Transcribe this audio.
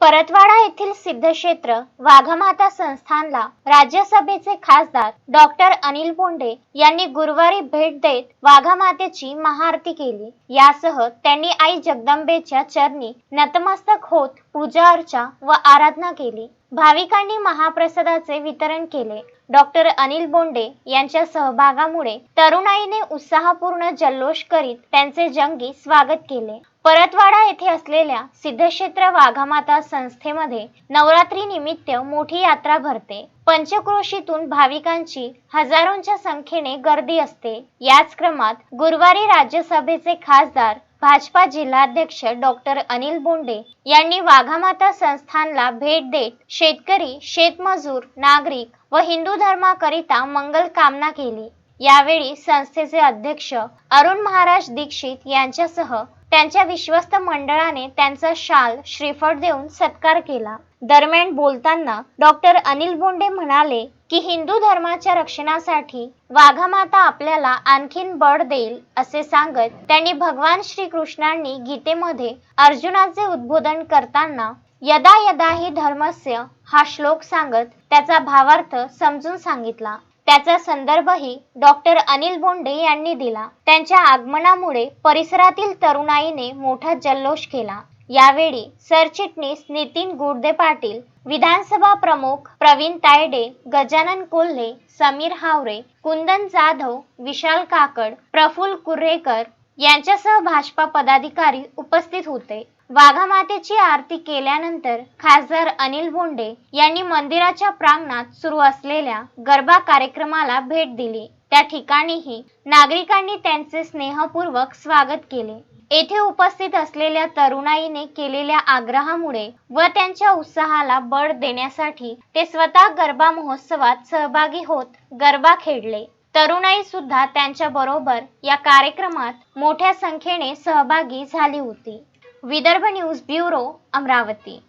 परतवाडा येथील सिद्धक्षेत्र वाघमाता संस्थानला राज्यसभेचे खासदार डॉक्टर अनिल बोंडे यांनी गुरुवारी भेट देत वाघमातेची महाआरती केली. यासह त्यांनी आई जगदंबेच्या चरणी नतमस्तक होत पूजा अर्चा व आराधना केली. भाविकांनी महाप्रसादाचे वितरण केले. डॉक्टर अनिल बोंडे यांच्या सहभागामुळे तरुणाईने उत्साहपूर्ण जल्लोष करीत त्यांचे जंगी स्वागत केले. परतवाडा येथे असलेल्या सिद्धक्षेत्र वाघामाता संस्थेमध्ये नवरात्री निमित्त मोठी यात्रा भरते. पंचक्रोशीतून भाविकांची हजारोंच्या संख्येने गर्दी असते. याच क्रमात गुरुवारी राज्यसभेचे खासदार भाजपा जिल्हाध्यक्ष डॉक्टर अनिल बोंडे यांनी वाघामाता संस्थानला भेट देत शेतकरी शेतमजूर नागरिक व हिंदू धर्माकरिता मंगल कामना केली. यावेळी संस्थेचे अध्यक्ष अरुण महाराज दीक्षित यांच्यासह त्यांच्या विश्वस्त मंडळाने त्यांचा शाल श्रीफळ देऊन सत्कार केला. दरम्यान बोलताना डॉक्टर अनिल बोंडे म्हणाले की हिंदू धर्माच्या रक्षणासाठी वाघामाता आपल्याला आणखीन बळ देईल असे सांगत त्यांनी भगवान श्रीकृष्णांनी गीतेमध्ये अर्जुनाचे उद्बोधन करताना यदा यदा ही धर्मस्य हा श्लोक सांगत त्याचा भावार्थ समजून सांगितला. त्याचा संदर्भही डॉक्टर अनिल बोंडे यांनी दिला. त्यांच्या आगमनामुळे परिसरातील तरुणाईने मोठा जल्लोष केला. यावेळी सरचिटणीस नितीन गुडदे पाटील विधानसभा प्रमुख प्रवीण तायडे गजानन कोल्हे समीर हावरे कुंदन जाधव विशाल काकड प्रफुल कुर्रेकर यांच्यासह भाजपा पदाधिकारी उपस्थित होते. वाघामातेची आरती केल्यानंतर खासदार अनिल बोंडे यांनी मंदिराच्या प्रांगणात सुरू असलेल्या गरबा कार्यक्रमाला भेट दिली. त्या ठिकाणीही नागरिकांनी त्यांचे स्नेहपूर्वक स्वागत केले. येथे उपस्थित असलेल्या तरुणाईने केलेल्या आग्रहामुळे व त्यांच्या उत्साहाला बळ देण्यासाठी ते स्वतः गरबा महोत्सवात सहभागी होत गरबा खेळले. तरुणाई सुद्धा त्यांच्या बरोबर या कार्यक्रमात मोठ्या संख्येने सहभागी झाली होती. Vidarbha news bureau Amravati.